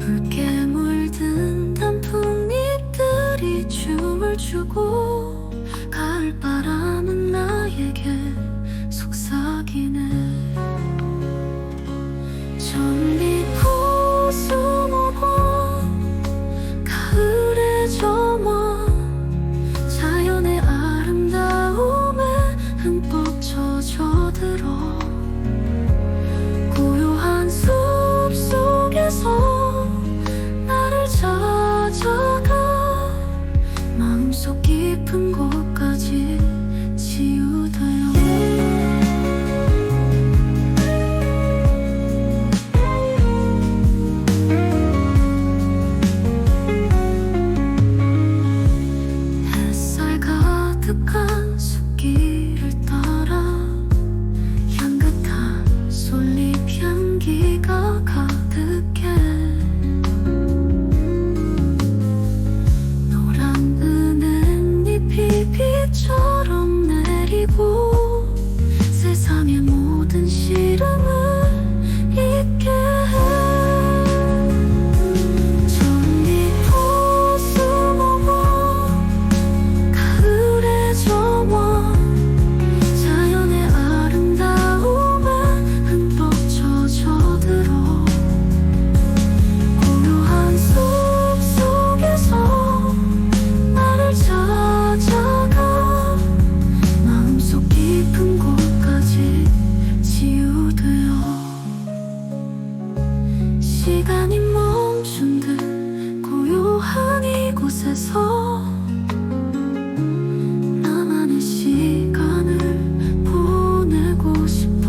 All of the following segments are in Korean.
붉게 물든 단풍잎들이 춤을 추고 가을바람은 나에게 속삭이는 か 곳에서 나만의 시간을 보내고 싶어.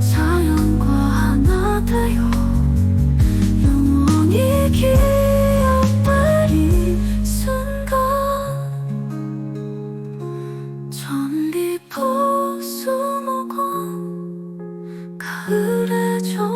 자연과 하나 되어 영원히 기억될 이 순간. 전기포 수목원 가을의 전